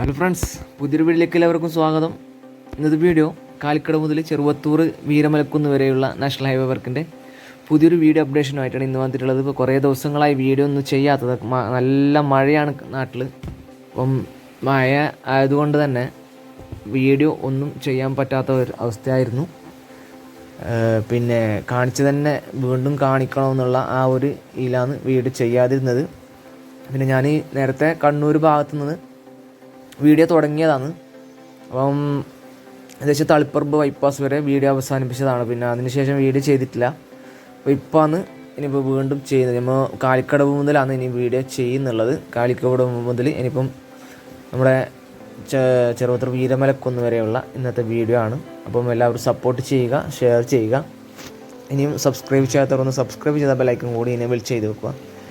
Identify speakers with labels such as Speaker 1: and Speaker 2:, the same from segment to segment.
Speaker 1: Hello friends പുതിയൊരു വീഡിയോയിലേക്ക് എല്ലാവർക്കും സ്വാഗതം. ഇന്നത്തെ വീഡിയോ കാലിക്കട മുതൽ ചെറുവത്തൂർ വീരമലക്കുന്ന് വരെയുള്ള നാഷണൽ ഹൈവേ വർക്കിന്റെ പുതിയൊരു വീഡിയോ അപ്ഡേഷനുമായിട്ടാണ് ഇന്ന് വന്നിട്ടുള്ളത്. ഇപ്പോൾ കുറേ ദിവസങ്ങളായി വീഡിയോ ഒന്നും ചെയ്യാത്തത്. നല്ല മഴയാണ് നാട്ടിൽ അപ്പം മഴ ആയതുകൊണ്ട് തന്നെ വീഡിയോ ഒന്നും ചെയ്യാൻ പറ്റാത്ത ഒരു അവസ്ഥയായിരുന്നു. പിന്നെ കാണിച്ചു തന്നെ വീണ്ടും കാണിക്കണമെന്നുള്ള ആ ഒരു ഇതിലാണ് വീഡിയോ ചെയ്യാതിരുന്നത്. പിന്നെ ഞാൻ നേരത്തെ കണ്ണൂർ ഭാഗത്തു നിന്ന് വീഡിയോ തുടങ്ങിയതാണ്. അപ്പം ഏകദേശം തളിപ്പറമ്പ് ബൈപ്പാസ് വരെ വീഡിയോ അവസാനിപ്പിച്ചതാണ്. പിന്നെ അതിനുശേഷം വീഡിയോ ചെയ്തിട്ടില്ല. അപ്പോൾ ഇപ്പോഴാണ് ഇനിയിപ്പോൾ വീണ്ടും ചെയ്യുന്നത്. നമ്മൾ കാലിക്കടവ് മുതലാണ് ഇനി വീഡിയോ ചെയ്യുന്നുള്ളത്. കാലിക്കടവ് മുതൽ ഇനിയിപ്പം നമ്മുടെ ചെറുപത്ര വീരമലക്കുന്ന് വരെയുള്ള ഇന്നത്തെ വീഡിയോ ആണ്. അപ്പം എല്ലാവരും സപ്പോർട്ട് ചെയ്യുക ഷെയർ ചെയ്യുക. ഇനിയും സബ്സ്ക്രൈബ് ചെയ്യാത്തവർ ഒന്ന് സബ്സ്ക്രൈബ് ചെയ്ത ബെലൈക്കൻ കൂടി എനേബിൾ ചെയ്ത് വെക്കുക.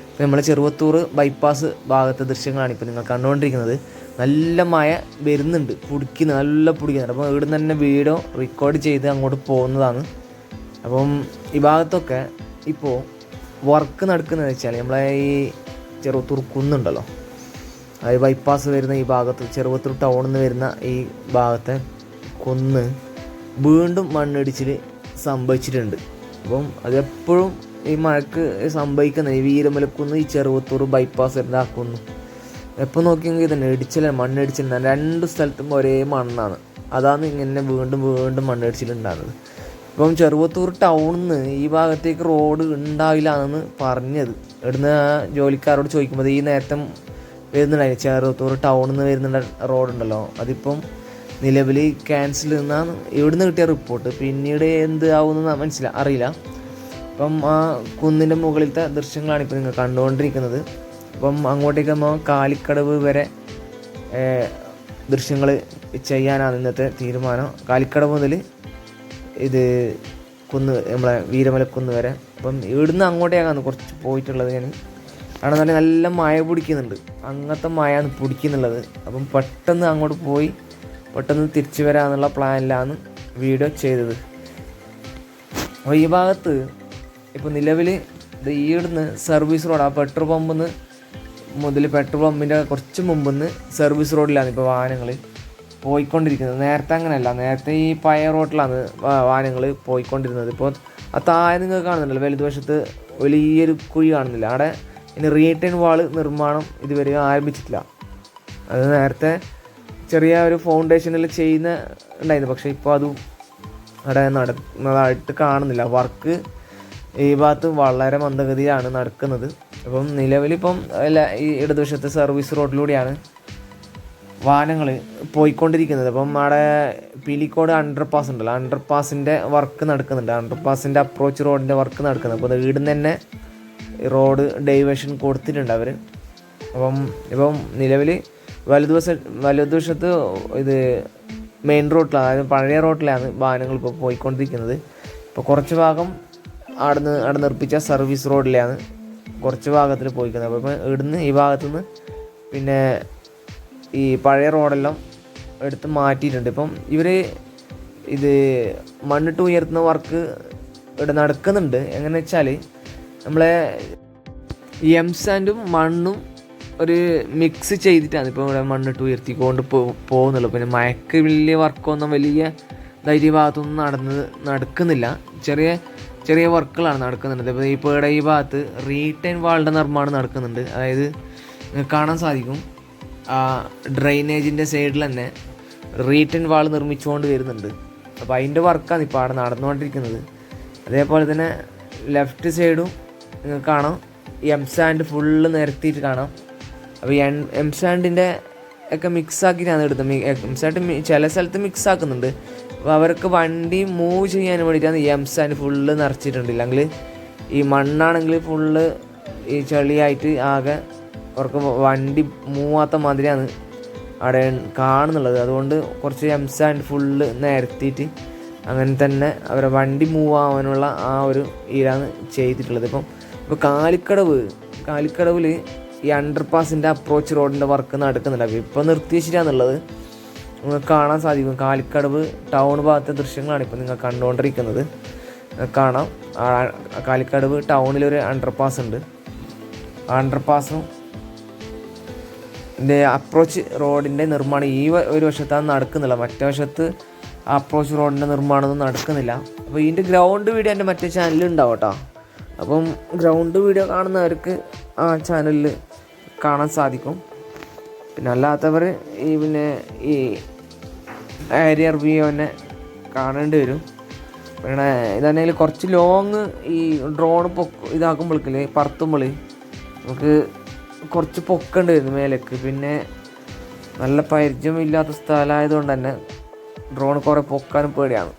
Speaker 1: അപ്പോൾ നമ്മൾ ചെറുവത്തൂർ ബൈപ്പാസ് ഭാഗത്തെ ദൃശ്യങ്ങളാണ് ഇപ്പോൾ നിങ്ങൾ കണ്ടുകൊണ്ടിരിക്കുന്നത്. നല്ല മഴ വരുന്നുണ്ട്. പൊടിക്കുന്നു നല്ല പൊടിക്കുന്നുണ്ട് അപ്പോൾ ഇവിടെ നിന്ന് തന്നെ വീഡിയോ റെക്കോർഡ് ചെയ്ത് അങ്ങോട്ട് പോകുന്നതാണ്. അപ്പം ഈ ഭാഗത്തൊക്കെ ഇപ്പോൾ വർക്ക് നടക്കുന്നത് വെച്ചാൽ നമ്മളെ ഈ ചെറുവത്തൂർ കുന്നുണ്ടല്ലോ. അതായത് ബൈപ്പാസ് വരുന്ന ഈ ഭാഗത്ത് ചെറുവത്തൂർ ടൗണിൽ നിന്ന് വരുന്ന ഈ ഭാഗത്തെ കുന്ന് വീണ്ടും മണ്ണിടിച്ചിൽ സംഭവിച്ചിട്ടുണ്ട്. അപ്പം അതെപ്പോഴും ഈ മഴക്ക് സംഭവിക്കുന്ന ഈ വീരമലക്കുന്ന് ഈ ചെറുവത്തൂർ ബൈപ്പാസ് വരുന്ന ആ കുന്ന്. എപ്പോൾ നോക്കിയെങ്കിൽ തന്നെ ഇടിച്ചില്ല മണ്ണിടിച്ചിലുണ്ടാകും രണ്ട് സ്ഥലത്തും ഒരേ മണ്ണാണ്. അതാണ് ഇങ്ങനെ വീണ്ടും വീണ്ടും മണ്ണിടിച്ചിലുണ്ടാകുന്നത്. ഇപ്പം ചെറുവത്തൂർ ടൗണിൽ നിന്ന് ഈ ഭാഗത്തേക്ക് റോഡ് ഉണ്ടാവില്ല എന്ന് പറഞ്ഞത്. ഇവിടുന്ന് ജോലിക്കാരോട് ചോദിക്കുമ്പോൾ ഈ നേരത്തെ വരുന്നുണ്ടായി ചെറുവത്തൂർ ടൗണിൽ നിന്ന് വരുന്ന റോഡുണ്ടല്ലോ. അതിപ്പം നിലവിൽ ക്യാൻസൽ എന്നാണ് ഇവിടുന്ന് കിട്ടിയ റിപ്പോർട്ട്. പിന്നീട് എന്ത് ആവുമെന്ന് മനസ്സില അറിയില്ല. അപ്പം ആ കുന്നിന്റെ മുകളിലത്തെ ദൃശ്യങ്ങളാണ് ഇപ്പോൾ നിങ്ങൾ കണ്ടുകൊണ്ടിരിക്കുന്നത് അപ്പം അങ്ങോട്ടേക്ക് നമ്മൾ കാലിക്കടവ് വരെ ദൃശ്യങ്ങൾ ചെയ്യാനാണ് ഇന്നത്തെ തീരുമാനം. കാലിക്കടവ് മുതൽ ഇത് കുന്ന് നമ്മളെ വീരമലക്കുന്ന് വരെ. അപ്പം ഇവിടുന്ന് അങ്ങോട്ടേക്കാണ് കുറച്ച് പോയിട്ടുള്ളത് ഞാൻ. കാരണം നല്ല നല്ല മഴ പിടിക്കുന്നുണ്ട്. അങ്ങനത്തെ മഴയാണ് പിടിക്കുന്നുള്ളത്. അപ്പം പെട്ടെന്ന് അങ്ങോട്ട് പോയി പെട്ടെന്ന് തിരിച്ചു വരാമെന്നുള്ള പ്ലാനിലാണ് വീഡിയോ ചെയ്തത്. അപ്പോൾ ഈ ഭാഗത്ത് ഇപ്പോൾ നിലവിൽ ഇത് ഈടുന്ന് സർവീസ് റോഡ് ആ പെട്രോൾ പമ്പിൽ നിന്ന് മുതൽ പെട്രോൾ പമ്പിന്റെ കുറച്ച് മുമ്പെന്ന് സർവീസ് റോഡിലാണ് ഇപ്പോൾ വാഹനങ്ങൾ പോയിക്കൊണ്ടിരിക്കുന്നത്. നേരത്തെ അങ്ങനെയല്ല. നേരത്തെ ഈ പഴയ റോഡിലാണ് വാഹനങ്ങൾ പോയിക്കൊണ്ടിരുന്നത്. ഇപ്പോൾ ആ താഴെ നിങ്ങൾ കാണുന്നുണ്ടല്ലോ വലതുവശത്ത് വലിയൊരു കുഴി കാണുന്നില്ല. അവിടെ ഇനി റീടേൺ വാൾ നിർമ്മാണം ഇതുവരെ ആരംഭിച്ചിട്ടില്ല. അത് നേരത്തെ ചെറിയ ഒരു ഫൗണ്ടേഷനിൽ ചെയ്യുന്ന ഉണ്ടായിരുന്നു. പക്ഷേ ഇപ്പോൾ അതും അവിടെ നടക്കുന്നതായിട്ട് കാണുന്നില്ല. വർക്ക് ഈ ഭാഗത്ത് വളരെ മന്ദഗതിയാണ് നടക്കുന്നത്. അപ്പം നിലവിലിപ്പം എല്ലാ ഈ ഇടതുവശത്തെ സർവീസ് റോഡിലൂടെയാണ് വാഹനങ്ങൾ പോയിക്കൊണ്ടിരിക്കുന്നത്. അപ്പം അവിടെ പിലിക്കോട് അണ്ടർ പാസ് ഉണ്ടല്ലോ. അണ്ടർ പാസിന്റെ വർക്ക് നടക്കുന്നുണ്ട്. അണ്ടർ പാസിന്റെ അപ്രോച്ച് റോഡിന്റെ വർക്ക് നടക്കുന്നത് അപ്പോൾ വീടിന് തന്നെ റോഡ് ഡൈവേഷൻ കൊടുത്തിട്ടുണ്ട് അവർ അപ്പം ഇപ്പം നിലവിൽ വലതുവശ വലതുവശത്ത് ഇത് മെയിൻ റോഡിലാണ് അതായത് പഴയ റോഡിലാണ് വാഹനങ്ങൾ ഇപ്പോൾ പോയിക്കൊണ്ടിരിക്കുന്നത്. ഇപ്പോൾ കുറച്ച് ഭാഗം അവിടെ നിന്ന് അവിടെ നിർപ്പിച്ച സർവീസ് റോഡിലാണ് കുറച്ച് ഭാഗത്തിൽ പോയിക്കുന്നത്. അപ്പം ഇവിടുന്ന് ഈ ഭാഗത്തുനിന്ന് പിന്നെ ഈ പഴയ റോഡെല്ലാം എടുത്ത് മാറ്റിയിട്ടുണ്ട്. ഇപ്പം ഇവർ ഇത് മണ്ണിട്ട് ഉയർത്തുന്ന വർക്ക് ഇവിടെ നടക്കുന്നുണ്ട്. എങ്ങനെ വെച്ചാൽ നമ്മളെ എം സാൻഡും മണ്ണും ഒരു മിക്സ് ചെയ്തിട്ടാണ് ഇപ്പോൾ ഇവിടെ മണ്ണിട്ട് ഉയർത്തിക്കൊണ്ട് പോകുന്നുള്ളൂ. പിന്നെ മയക്ക് വലിയ വർക്കൊന്നും വലിയ ധൈര്യ ഭാഗത്തൊന്നും നടന്ന് നടക്കുന്നില്ല. ചെറിയ ചെറിയ വർക്കുകളാണ് നടക്കുന്നുണ്ട്. ഇപ്പോൾ ഇപ്പോൾ ഇവിടെ ഈ ഭാഗത്ത് റീടൈൻ വാളിന്റെ നിർമ്മാണം നടക്കുന്നുണ്ട്. അതായത് കാണാൻ സാധിക്കും. ഡ്രെയിനേജിന്റെ സൈഡിൽ തന്നെ റീടൈൻ വാൾ നിർമ്മിച്ചുകൊണ്ട് വരുന്നുണ്ട്. അപ്പോൾ അതിന്റെ വർക്കാണ് ഇപ്പോൾ അവിടെ നടന്നുകൊണ്ടിരിക്കുന്നത്. അതേപോലെ തന്നെ ലെഫ്റ്റ് സൈഡും നിങ്ങൾക്ക് കാണാം. എം സാൻഡ് ഫുള്ള് നിരത്തിയിട്ട് കാണാം. അപ്പോൾ എം സാൻഡിന്റെ ഒക്കെ മിക്സ് ആക്കിയിട്ടാണ് എടുത്തത്. എം സാൻഡ് ചില സ്ഥലത്ത് മിക്സ് ആക്കുന്നുണ്ട്. അവർക്ക് വണ്ടി മൂവ് ചെയ്യാൻ വേണ്ടിയിട്ടാണ് ഈ എം സാൻഡ് ഫുള്ള് നിറച്ചിട്ടുണ്ട് ഇല്ലെങ്കിൽ ഈ മണ്ണാണെങ്കിൽ ഫുള്ള് ഈ ചെളിയായിട്ട് ആകെ അവർക്ക് വണ്ടി മൂവാത്ത മാതിരിയാണ് അവിടെ കാണുന്നുള്ളത്. അതുകൊണ്ട് കുറച്ച് എംസാൻ ഫുള്ള് നിരത്തിയിട്ട് അങ്ങനെ തന്നെ അവരെ വണ്ടി മൂവ് ആവാനുള്ള ആ ഒരു ഇതാണ് ചെയ്തിട്ടുള്ളത്. ഇപ്പം ഇപ്പോൾ കാലിക്കടവ് കാലിക്കടവിൽ ഈ അണ്ടർ പാസിന്റെ അപ്രോച്ച് റോഡിന്റെ വർക്ക് നടക്കുന്നുണ്ട്. അപ്പോൾ ഇപ്പോൾ നിർത്തി വെച്ചിട്ടാന്നുള്ളത് നിങ്ങൾക്ക് കാണാൻ സാധിക്കും. കാലിക്കടവ് ടൗൺ ഭാഗത്തെ ദൃശ്യങ്ങളാണ് ഇപ്പോൾ നിങ്ങൾ കണ്ടുകൊണ്ടിരിക്കുന്നത് കാണാം. കാലിക്കടവ് ടൗണിലൊരു അണ്ടർപാസ് ഉണ്ട്. ആ അണ്ടർ പാസും ഇതിന്റെ അപ്രോച്ച് റോഡിന്റെ നിർമ്മാണം. ഈ ഒരു വശത്താണ് നടക്കുന്നില്ല. മറ്റേ വശത്ത് അപ്രോച്ച് റോഡിന്റെ നിർമ്മാണമൊന്നും നടക്കുന്നില്ല. അപ്പോൾ ഇതിന്റെ ഗ്രൗണ്ട് വീഡിയോ എന്റെ മറ്റേ ചാനലിൽ ഉണ്ടാവും കേട്ടോ. അപ്പം ഗ്രൗണ്ട് വീഡിയോ കാണുന്നവർക്ക് ആ ചാനലിൽ കാണാൻ സാധിക്കും. പിന്നെ അല്ലാത്തവർ ഈ പിന്നെ ഈ ഏരിയർ വ്യൂ തന്നെ കാണേണ്ടി വരും. പിന്നെ ഇതാണെങ്കിൽ കുറച്ച് ലോങ് ഈ ഡ്രോൺ പൊക്ക ഇതാക്കുമ്പോഴേക്കില്ലേ പറത്തുമ്പോൾ നമുക്ക് കുറച്ച് പൊക്കേണ്ടി വരുന്നു മേലേക്ക്. പിന്നെ നല്ല പരിചയമില്ലാത്ത സ്ഥലമായതുകൊണ്ട് തന്നെ ഡ്രോൺ കുറേ പൊക്കാനും പേടിയാണ്.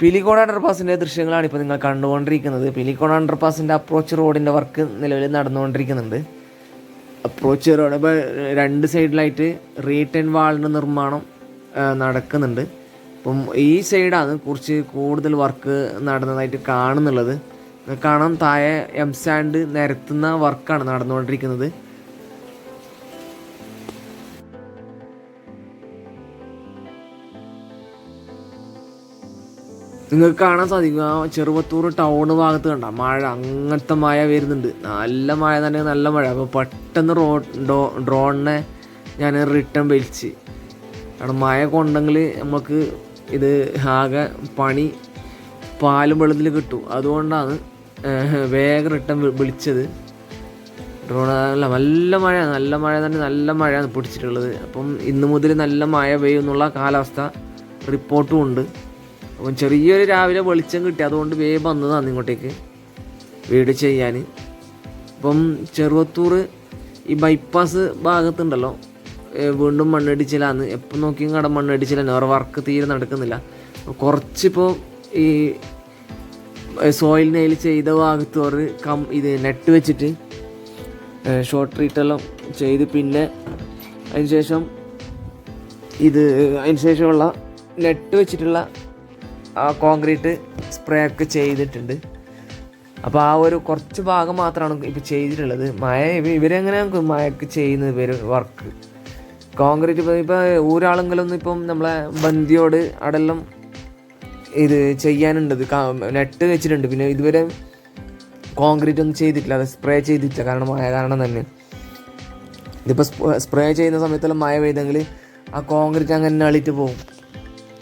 Speaker 1: പിലിക്കോട് അണ്ടർപാസിന്റെ ദൃശ്യങ്ങളാണ് ഇപ്പോൾ നിങ്ങൾ കണ്ടുകൊണ്ടിരിക്കുന്നത്. പിലിക്കോട് അണ്ടർപാസിന്റെ അപ്രോച്ച് റോഡിന്റെ വർക്ക് നിലവിൽ നടന്നുകൊണ്ടിരിക്കുന്നുണ്ട്. അപ്രോച്ച് റോഡ് ഇപ്പോൾ രണ്ട് സൈഡിലായിട്ട് റീട്ടേൺ വാളിന്റെ നിർമ്മാണം നടക്കുന്നുണ്ട്. അപ്പം ഈ സൈഡാണ് കുറച്ച് കൂടുതൽ വർക്ക് നടന്നതായിട്ട് കാണുന്നുള്ളത്. കാണാൻ കാണാം താഴെ എം സാൻഡ് നിരത്തുന്ന വർക്കാണ് നടന്നുകൊണ്ടിരിക്കുന്നത്. നിങ്ങൾക്ക് കാണാൻ സാധിക്കും. ആ ചെറുവത്തൂർ ടൗൺ ഭാഗത്ത് കണ്ട മഴ അങ്ങനത്തെ മഴ വരുന്നുണ്ട്. നല്ല മഴ തന്നെ നല്ല മഴ. അപ്പോൾ പെട്ടെന്ന് റോ ഡോ ഡ്രോണിനെ ഞാൻ റിട്ടേൺ വലിച്ച് കാരണം മഴ കൊണ്ടെങ്കിൽ നമുക്ക് ഇത് ആകെ പണി പാലും വെള്ളത്തിൽ കിട്ടും. അതുകൊണ്ടാണ് വേഗം റിട്ടേൺ വിളിച്ചത്. ഡ്രോൺ അല്ല നല്ല മഴ നല്ല മഴ തന്നെ നല്ല മഴയാണ് പിടിച്ചിട്ടുള്ളത്. അപ്പം ഇന്ന് മുതൽ നല്ല മഴ പെയ്യുന്നുള്ള കാലാവസ്ഥ റിപ്പോർട്ടും ഉണ്ട്. അപ്പം ചെറിയൊരു രാവിലെ വെളിച്ചം കിട്ടി. അതുകൊണ്ട് വേഗം വന്നതാണ് ഇങ്ങോട്ടേക്ക്. വീട് ചെയ്യാൻ. അപ്പം ചെറുവത്തൂർ ഈ ബൈപ്പാസ് ഭാഗത്തുണ്ടല്ലോ. വീണ്ടും മണ്ണടിച്ചിലാന്ന് എപ്പം നോക്കിയും കട മണ്ണിടിച്ചിലാണ്. അവരുടെ വർക്ക് തീരെ നടക്കുന്നില്ല. കുറച്ചിപ്പോൾ ഈ സോയിൽ നെയിൽ ചെയ്ത ഭാഗത്ത് അവർ കം ഇത് നെറ്റ് വെച്ചിട്ട് ഷോർട്ട് ട്രീറ്റെല്ലാം ചെയ്ത് പിന്നെ അതിന് ശേഷം ഇത് അതിന് ശേഷമുള്ള നെറ്റ് വെച്ചിട്ടുള്ള ആ കോൺക്രീറ്റ് സ്പ്രേ ഒക്കെ ചെയ്തിട്ടുണ്ട്. അപ്പോൾ ആ ഒരു കുറച്ച് ഭാഗം മാത്രമാണ് ഇപ്പോൾ ചെയ്തിട്ടുള്ളത്. മഴ ഇവ- ഇവരെങ്ങനെ മഴക്ക് ചെയ്യുന്നത് ഇവർ വർക്ക് കോൺക്രീറ്റ് ഇപ്പോൾ ഇപ്പോൾ ഊരാളെങ്കിലൊന്നും ഇപ്പം നമ്മളെ ബന്ധിയോട് അടെല്ലാം ഇത് ചെയ്യാനുണ്ട്. നെറ്റ് വെച്ചിട്ടുണ്ട്. പിന്നെ ഇതുവരെ കോൺക്രീറ്റ് ഒന്നും ചെയ്തിട്ടില്ല. അത് സ്പ്രേ ചെയ്തിട്ടില്ല. കാരണം മഴ കാരണം തന്നെ. ഇതിപ്പോൾ സ്പ്രേ ചെയ്യുന്ന സമയത്തെല്ലാം മഴ പെയ്തെങ്കിൽ ആ കോൺക്രീറ്റ് അങ്ങനെ അളിയിട്ട് പോകും.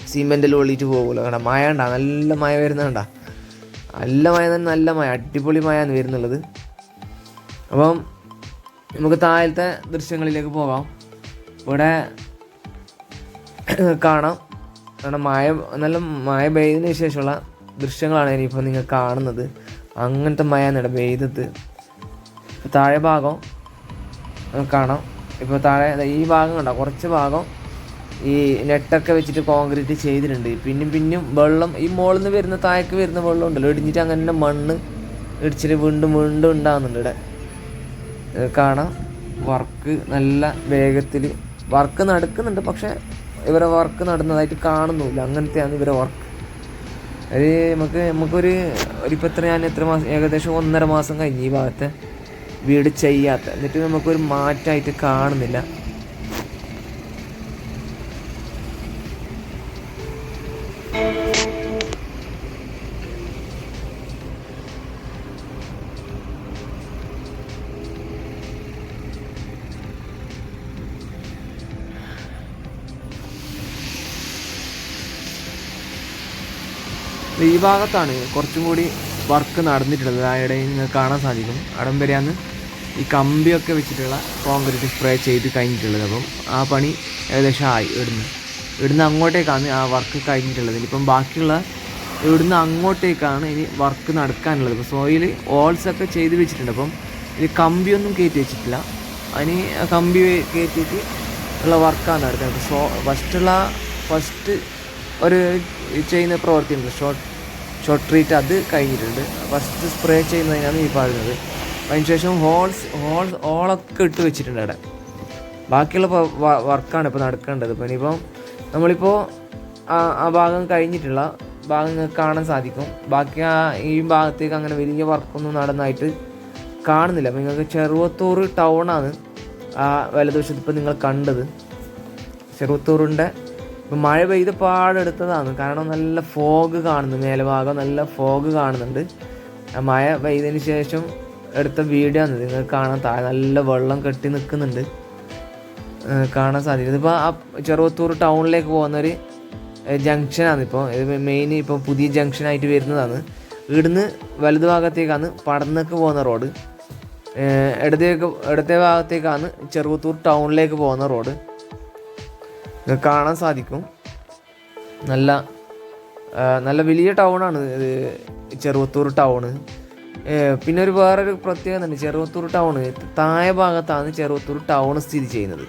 Speaker 1: സിമെന്റിൽ ഒളിയിട്ട് പോകുമല്ലോ കണ്ട? മഴ ഉണ്ടാ നല്ല മഴ വരുന്നുണ്ടാ? നല്ല മഴ തന്നെ നല്ല മഴ. അടിപൊളി മഴയാണ് വരുന്നുള്ളത്. അപ്പം നമുക്ക് താഴത്തെ ദൃശ്യങ്ങളിലേക്ക് പോകാം. ഇവിടെ കാണാം. കാരണം മഴ നല്ല മഴ പെയ്തതിന് ശേഷമുള്ള ദൃശ്യങ്ങളാണ് ഇനിയിപ്പോൾ നിങ്ങൾ കാണുന്നത്. അങ്ങനത്തെ മഴയാണ് പെയ്തത്. താഴെ ഭാഗം കാണാം. ഇപ്പോൾ താഴെ ഈ ഭാഗം കണ്ടോ? കുറച്ച് ഭാഗം ഈ നെറ്റൊക്കെ വെച്ചിട്ട് കോൺക്രീറ്റ് ചെയ്തിട്ടുണ്ട്. പിന്നും പിന്നും വെള്ളം ഈ മുകളിൽ നിന്ന് വരുന്ന താഴേക്ക് വരുന്ന വെള്ളം ഉണ്ടല്ലോ ഇടിഞ്ഞിട്ട് അങ്ങനെ മണ്ണ് ഇടിച്ചിട്ട് വീണ്ടും വീണ്ടും ഉണ്ടാകുന്നുണ്ട് ഇവിടെ. കാണാം. വർക്ക് നല്ല വേഗത്തിൽ വർക്ക് നടക്കുന്നുണ്ട് പക്ഷെ ഇവരെ വർക്ക് നടന്നതായിട്ട് കാണുന്നില്ല അങ്ങനത്തെയാണ് ഇവരെ വർക്ക്. അത് നമുക്ക് നമുക്കൊരു ഒരു ഇപ്പം എത്ര ഞാൻ എത്ര മാസം ഏകദേശം ഒന്നര മാസം കഴിഞ്ഞ് ഈ ഭാഗത്തെ വീട് ചെയ്യാത്ത. എന്നിട്ട് നമുക്കൊരു മാറ്റമായിട്ട് കാണുന്നില്ല. ഈ ഭാഗത്താണ് കുറച്ചും കൂടി വർക്ക് നടന്നിട്ടുള്ളത്. അവിടെ നിങ്ങൾക്ക് കാണാൻ സാധിക്കും. അടം വരെയാണ് ഈ കമ്പിയൊക്കെ വെച്ചിട്ടുള്ള കോൺക്രീറ്റ് സ്പ്രേ ചെയ്ത് കഴിഞ്ഞിട്ടുള്ളത്. അപ്പം ആ പണി ഏകദേശം ആയി ഇവിടുന്ന്. ഇവിടുന്ന് അങ്ങോട്ടേക്കാണ് ആ വർക്ക് കഴിഞ്ഞിട്ടുള്ളത്. ഇനിയിപ്പം ബാക്കിയുള്ള ഇവിടുന്ന് അങ്ങോട്ടേക്കാണ് ഇനി വർക്ക് നടക്കാനുള്ളത്. ഇപ്പോൾ സോയിൽ ഓൾസൊക്കെ ചെയ്ത് വെച്ചിട്ടുണ്ട്. അപ്പം ഇത് കമ്പിയൊന്നും കയറ്റി വെച്ചിട്ടില്ല. അതിന് കമ്പി കയറ്റിയിട്ട് ഉള്ള വർക്കാണ് നടക്കുന്നത്. സോ ഫസ്റ്റുള്ള ഫസ്റ്റ് ഒരു ചെയ്യുന്ന പ്രവൃത്തി ഉണ്ട് ഷോർട്ട് ഷോർട്ട് ട്രീറ്റ് അത് കഴിഞ്ഞിട്ടുണ്ട്. ഫസ്റ്റ് സ്പ്രേ ചെയ്യുന്നതിനാണ് ഈ പറയുന്നത്. അതിനുശേഷം ഹോൾസ് ഹോൾസ് ഹോളൊക്കെ ഇട്ട് വെച്ചിട്ടുണ്ട് അവിടെ. ബാക്കിയുള്ള വർക്കാണ് ഇപ്പോൾ നടക്കേണ്ടത്. ഇപ്പം ഇനിയിപ്പം നമ്മളിപ്പോൾ ആ ഭാഗം കഴിഞ്ഞിട്ടുള്ള ഭാഗം കാണാൻ സാധിക്കും. ബാക്കി ആ ഈ ഭാഗത്തേക്ക് അങ്ങനെ വലിയ വർക്കൊന്നും നടന്നായിട്ട് കാണുന്നില്ല. അപ്പം നിങ്ങൾക്ക് ചെറുവത്തൂർ ടൗണാണ് ആ വലതുവശത്ത് ഇപ്പം നിങ്ങൾ കണ്ടത്. ചെറുവത്തൂറിന്റെ ഇപ്പം മഴ പെയ്ത് പാടെടുത്തതാണ് കാരണം നല്ല ഫോഗ് കാണുന്നു. മേലഭാഗം നല്ല ഫോഗ് കാണുന്നുണ്ട്. മഴ പെയ്തതിന് ശേഷം എടുത്ത വീഡിയോ ആണ്. നിങ്ങൾക്ക് കാണാൻ താഴെ നല്ല വെള്ളം കെട്ടി നിൽക്കുന്നുണ്ട്. കാണാൻ സാധിക്കും ഇതിപ്പോൾ ആ ചെറുവത്തൂർ ടൗണിലേക്ക് പോകുന്നൊരു ജംഗ്ഷനാണ് ഇപ്പോൾ ഇത് മെയിൻ ഇപ്പോൾ പുതിയ ജംഗ്ഷനായിട്ട് വരുന്നതാണ്. ഇവിടുന്ന് വലതു ഭാഗത്തേക്കാണ് പടന്നൊക്കെ പോകുന്ന റോഡ് ഇടത്തേക്ക് ഇടത്തെ ഭാഗത്തേക്കാണ് ചെറുവത്തൂർ ടൗണിലേക്ക് പോകുന്ന റോഡ് കാണാൻ സാധിക്കും. നല്ല നല്ല വലിയ ടൗണാണ് ചെറുവത്തൂർ ടൗണ്. പിന്നെ ഒരു വേറൊരു പ്രത്യേകത ഉണ്ട് ചെറുവത്തൂർ ടൗണ് താഴെ ഭാഗത്താണ് ചെറുവത്തൂർ ടൗൺ സ്ഥിതി ചെയ്യുന്നത്.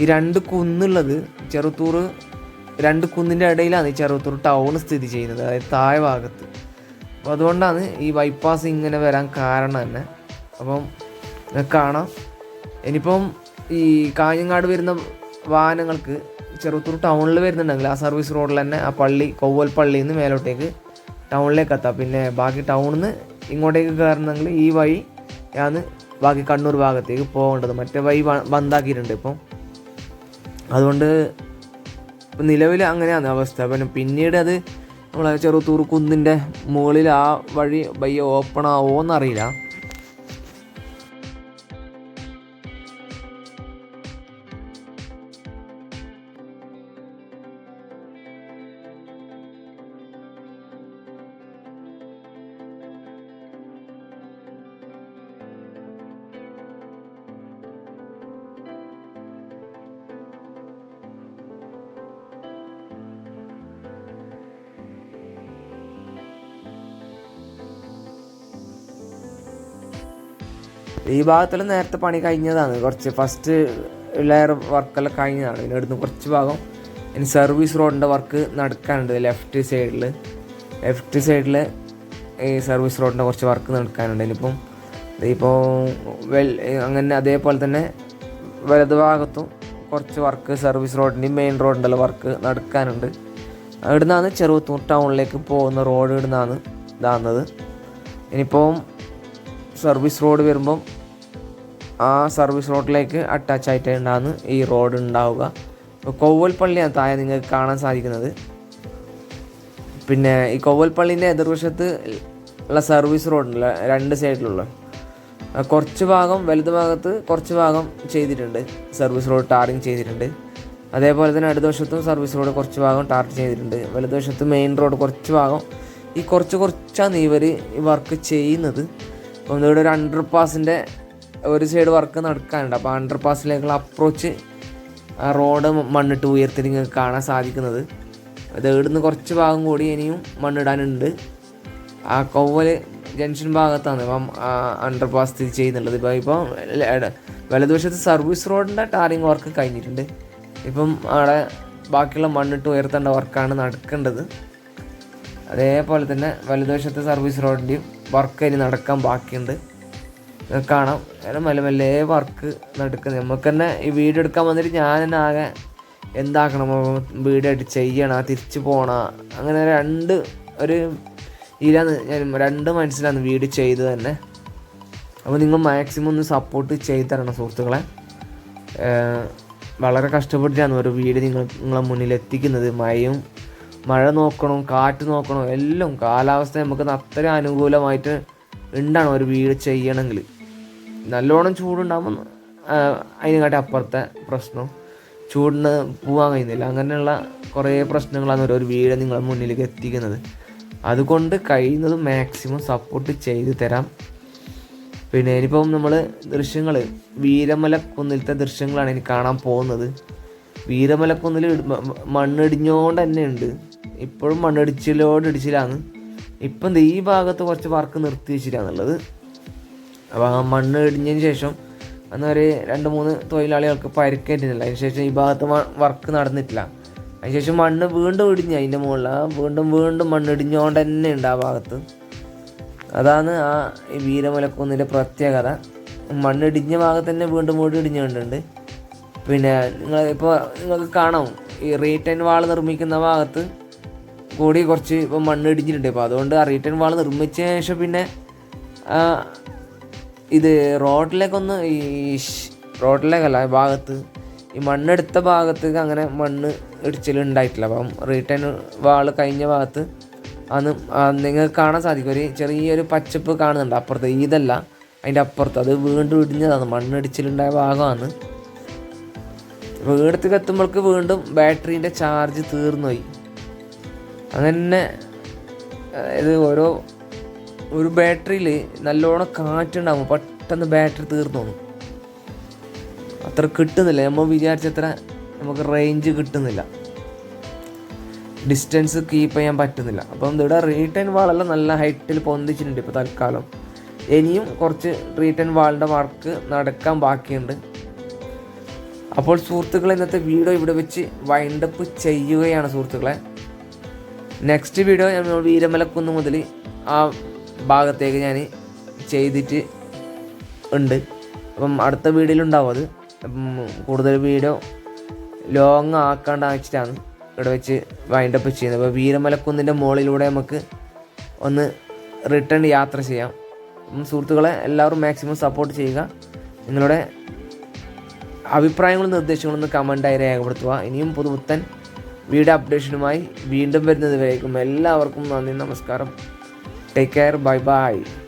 Speaker 1: ഈ രണ്ട് കുന്നുള്ളത് ചെറുത്തൂർ രണ്ട് കുന്നിന്റെ ഇടയിലാണ് ഈ ചെറുവത്തൂർ ടൗൺ സ്ഥിതി ചെയ്യുന്നത് അതായത് താഴെ ഭാഗത്ത്. അപ്പോൾ അതുകൊണ്ടാണ് ഈ ബൈപ്പാസ് ഇങ്ങനെ വരാൻ കാരണം തന്നെ. അപ്പം കാണാം. ഇനിയിപ്പം ഈ കാഞ്ഞങ്ങാട് വരുന്ന വാഹനങ്ങൾക്ക് ചെറുത്തൂർ ടൗണിൽ വരുന്നുണ്ടെങ്കിൽ ആ സർവീസ് റോഡിൽ തന്നെ ആ പള്ളി കൊവ്വൽ പള്ളിയിൽ നിന്ന് മേലോട്ടേക്ക് ടൗണിലേക്ക് എത്താം. പിന്നെ ബാക്കി ടൗണിൽ നിന്ന് ഇങ്ങോട്ടേക്ക് കയറണമെങ്കിൽ ഈ വഴി ആണ് ബാക്കി കണ്ണൂർ ഭാഗത്തേക്ക് പോകേണ്ടത്. മറ്റേ വഴി ബന്ദാക്കിയിട്ടുണ്ട് ഇപ്പം. അതുകൊണ്ട് നിലവിൽ അങ്ങനെയാണ് അവസ്ഥ. പിന്നെ പിന്നീട് അത് നമ്മളെ ചെറുത്തൂർ കുന്നിന്റെ മുകളിൽ ആ വഴി വയ്യ ഓപ്പൺ ആവുമോ എന്നറിയില്ല ഈ ഭാഗത്തെല്ലാം നേരത്തെ പണി കഴിഞ്ഞതാണ്. കുറച്ച് ഫസ്റ്റ് ലെയർ വർക്കെല്ലാം കഴിഞ്ഞതാണ്. പിന്നെ ഇവിടുന്ന് കുറച്ച് ഭാഗം ഇനി സർവീസ് റോഡിന്റെ വർക്ക് നടക്കാനുണ്ട്. ലെഫ്റ്റ് സൈഡിൽ ലെഫ്റ്റ് സൈഡിൽ ഈ സർവീസ് റോഡിന്റെ കുറച്ച് വർക്ക് നടക്കാനുണ്ട്. ഇനിയിപ്പം ഇപ്പോൾ വെൽ അങ്ങനെ അതേപോലെ തന്നെ വലത് ഭാഗത്തും കുറച്ച് വർക്ക് സർവീസ് റോഡിന്റെയും മെയിൻ റോഡിന്റെ വർക്ക് നടക്കാനുണ്ട്. ഇവിടുന്നാണ് ചെറുത്തൂർ ടൗണിലേക്ക് പോകുന്ന റോഡ് ഇവിടുന്നാണ് ഇതാകുന്നത് ഇനിയിപ്പം സർവീസ് റോഡ് വരുമ്പം ആ സർവീസ് റോഡിലേക്ക് അറ്റാച്ച് ആയിട്ടുണ്ടാകുന്ന ഈ റോഡ് ഉണ്ടാവുക. കൊവ്വൽപ്പള്ളിയാണ് കൊവ്വൽ പള്ളിയാണ് താഴെ നിങ്ങൾക്ക് കാണാൻ സാധിക്കുന്നത്. പിന്നെ ഈ കൊവ്വൽപ്പള്ളിന്റെ എതിർവശത്ത് ഉള്ള സർവീസ് റോഡുണ്ടല്ലോ രണ്ട് സൈഡിലുള്ള കുറച്ച് ഭാഗം വലത് ഭാഗത്ത് കുറച്ച് ഭാഗം ചെയ്തിട്ടുണ്ട്. സർവീസ് റോഡ് ടാറിങ് ചെയ്തിട്ടുണ്ട്. അതേപോലെ തന്നെ അടുത്ത വശത്തും സർവീസ് റോഡ് കുറച്ച് ഭാഗം ടാർ ചെയ്തിട്ടുണ്ട്. വലതുവശത്ത് മെയിൻ റോഡ് കുറച്ച് ഭാഗം ഈ കുറച്ച് കുറച്ചാണ് ഇവർ ഈ വർക്ക് ചെയ്യുന്നത്. ഇവിടെ ഒരു അണ്ടർ പാസിന്റെ ഒരു സൈഡ് വർക്ക് നടക്കാനുണ്ട്. അപ്പോൾ അണ്ടർ പാസിലേക്കുള്ള അപ്രോച്ച് റോഡ് മണ്ണിട്ട് ഉയർത്തി നിങ്ങൾക്ക് കാണാൻ സാധിക്കുന്നത്. അത് ഇവിടുന്ന് കുറച്ച് ഭാഗം കൂടി ഇനിയും മണ്ണിടാനുണ്ട്. ആ കൊവ്വൽ ജംഗ്ഷൻ ഭാഗത്താണ് ഇപ്പം അണ്ടർ പാസ് സ്ഥിതി ചെയ്യുന്നുള്ളത്. ഇപ്പോൾ ഇപ്പം ല- വലതുവശത്ത് സർവീസ് റോഡിന്റെ ടാറിങ് വർക്ക് കഴിഞ്ഞിട്ടുണ്ട്. ഇപ്പം അവിടെ ബാക്കിയുള്ള മണ്ണിട്ട് ഉയർത്തേണ്ട വർക്കാണ് നടക്കേണ്ടത്. അതേപോലെ തന്നെ വലതുവശത്തെ സർവീസ് റോഡിന്റെയും വർക്ക് ഇനി നടക്കാൻ ബാക്കിയുണ്ട്. കാണാം. മെല്ലെ മെല്ലെ വർക്ക് നടക്കുന്നത് നമുക്ക് തന്നെ ഈ വീഡിയോ എടുക്കാൻ വന്നിട്ട് ഞാൻ തന്നെ ആകെ എന്താക്കണം? വീഡിയോ ആയിട്ട് ചെയ്യണ തിരിച്ചു പോണ? അങ്ങനെ രണ്ട് ഒരു ഇതിലാണ് ഞാൻ രണ്ട് മനസ്സിലാണ് വീഡിയോ ചെയ്ത് തന്നെ. അപ്പോൾ നിങ്ങൾ മാക്സിമം ഒന്ന് സപ്പോർട്ട് ചെയ്ത് തരണം സുഹൃത്തുക്കളെ. വളരെ കഷ്ടപ്പെട്ടിട്ടാണ് ഒരു വീട് നിങ്ങൾ നിങ്ങളെ മുന്നിൽ എത്തിക്കുന്നത്. മഴയും മഴ നോക്കണം കാറ്റ് നോക്കണം എല്ലാം. കാലാവസ്ഥ നമുക്ക് അത്രയും അനുകൂലമായിട്ട് ഉണ്ടാണ് ഒരു വീട് ചെയ്യണമെങ്കിൽ. നല്ലോണം ചൂടുണ്ടാകുമ്പോൾ അതിനെക്കാട്ടി അപ്പുറത്തെ പ്രശ്നം ചൂടിന് പോകാൻ കഴിയുന്നില്ല. അങ്ങനെയുള്ള കുറേ പ്രശ്നങ്ങളാണ് ഒരു വീട് നിങ്ങളെ മുന്നിലേക്ക് എത്തിക്കുന്നത്. അതുകൊണ്ട് കഴിയുന്നത് മാക്സിമം സപ്പോർട്ട് ചെയ്ത് തരാം. പിന്നെ ഇനിയിപ്പം നമ്മൾ ദൃശ്യങ്ങൾ വീരമലക്കുന്നിലത്തെ ദൃശ്യങ്ങളാണ് ഇനി കാണാൻ പോകുന്നത്. വീരമലക്കുന്നിൽ മണ്ണിടിഞ്ഞോണ്ട് തന്നെ ഉണ്ട്. ഇപ്പോഴും മണ്ണിടിച്ചിലോട് ഇടിച്ചിലാണ്. ഇപ്പം ഈ ഭാഗത്ത് കുറച്ച് വർക്ക് നിർത്തി വെച്ചിട്ടാണുള്ളത് അപ്പോൾ ആ മണ്ണ് ഇടിഞ്ഞതിന് ശേഷം അന്ന് ഒരു രണ്ട് മൂന്ന് തൊഴിലാളികൾക്ക് പരിക്കേറ്റിട്ടില്ല. അതിന് ശേഷം ഈ ഭാഗത്ത് വർക്ക് നടന്നിട്ടില്ല. അതിനുശേഷം മണ്ണ് വീണ്ടും ഇടിഞ്ഞ് അതിന്റെ മുകളിൽ. വീണ്ടും വീണ്ടും മണ്ണ് ഇടിഞ്ഞുകൊണ്ട് തന്നെ ഉണ്ട് ആ ഭാഗത്ത്. അതാണ് ആ വീരമലക്കുന്നിന്റെ പ്രത്യേകത. മണ്ണിടിഞ്ഞ ഭാഗത്ത് തന്നെ വീണ്ടും വീണ്ടും ഇടിഞ്ഞുകൊണ്ടുണ്ട് പിന്നെ നിങ്ങൾ ഇപ്പോൾ നിങ്ങൾക്ക് കാണാം ഈ റീറ്റൈൻ വാൾ നിർമ്മിക്കുന്ന ഭാഗത്ത് കൂടി കുറച്ച് ഇപ്പോൾ മണ്ണ് ഇടിഞ്ഞിട്ടുണ്ട്. അപ്പോൾ അതുകൊണ്ട് ആ റീറ്റൈൻ വാൾ നിർമ്മിച്ച ശേഷം പിന്നെ ഇത് റോഡിലേക്കൊന്ന് ഈ റോഡിലേക്കല്ല ഭാഗത്ത് ഈ മണ്ണെടുത്ത ഭാഗത്തേക്ക് അങ്ങനെ മണ്ണ് ഇടിച്ചിൽ ഉണ്ടായിട്ടില്ല. അപ്പം റീട്ടേൺ വാൾ കഴിഞ്ഞ ഭാഗത്ത് അന്ന് നിങ്ങൾക്ക് കാണാൻ സാധിക്കും. ഒരു ചെറിയൊരു പച്ചപ്പ് കാണുന്നുണ്ട്. അപ്പുറത്ത് ഇതല്ല അതിന്റെ അപ്പുറത്ത്. അത് വീണ്ടും ഇടിഞ്ഞതാണ്. മണ്ണിടിച്ചിലുണ്ടായ ഭാഗമാണ്. വീടത്തേക്ക് എത്തുമ്പോൾക്ക് വീണ്ടും ബാറ്ററീന്റെ ചാർജ് തീർന്നുപോയി. അങ്ങനെ ഇത് ഓരോ ഒരു ബാറ്ററിയിൽ നല്ലോണം കാറ്റുണ്ടാകും പെട്ടെന്ന് ബാറ്ററി തീർന്നു അത്ര കിട്ടുന്നില്ല. നമ്മൾ വിചാരിച്ചത്ര നമുക്ക് റേഞ്ച് കിട്ടുന്നില്ല. ഡിസ്റ്റൻസ് കീപ്പ് ചെയ്യാൻ പറ്റുന്നില്ല. അപ്പം ഇവിടെ റീട്ടേൺ വാളെല്ലാം നല്ല ഹൈറ്റിൽ പൊന്തിച്ചിട്ടുണ്ട് ഇപ്പോൾ തൽക്കാലം. ഇനിയും കുറച്ച് റീട്ടേൺ വാളിന്റെ വർക്ക് നടക്കാൻ ബാക്കിയുണ്ട്. അപ്പോൾ സുഹൃത്തുക്കളെ ഇന്നത്തെ വീഡിയോ ഇവിടെ വെച്ച് വൈൻഡപ്പ് ചെയ്യുകയാണ് സുഹൃത്തുക്കളെ. നെക്സ്റ്റ് വീഡിയോ നമ്മൾ വീരമലക്കുന്ന് മുതൽ ആ ഭാഗത്തേക്ക് ഞാൻ ചെയ്തിട്ട് ഉണ്ട്. അപ്പം അടുത്ത വീഡിയോയിലുണ്ടാവും അത്. കൂടുതൽ വീഡിയോ ലോങ് ആക്കാണ്ട് വെച്ചിട്ടാണ് ഇവിടെ വെച്ച് വൈൻഡപ്പ് ചെയ്യുന്നത്. അപ്പോൾ വീരമലക്കുന്നിന്റെ മുകളിലൂടെ നമുക്ക് ഒന്ന് റിട്ടേൺ യാത്ര ചെയ്യാം. സുഹൃത്തുക്കളെ എല്ലാവരും മാക്സിമം സപ്പോർട്ട് ചെയ്യുക. നിങ്ങളുടെ അഭിപ്രായങ്ങളും നിർദ്ദേശങ്ങളും ഒന്ന് കമന്റായി രേഖപ്പെടുത്തുക. ഇനിയും പുതുപുത്തൻ വീഡിയോ അപ്ഡേഷനുമായി വീണ്ടും വരുന്നത് വരേക്കും. എല്ലാവർക്കും നന്ദി നമസ്കാരം. Take care, bye bye.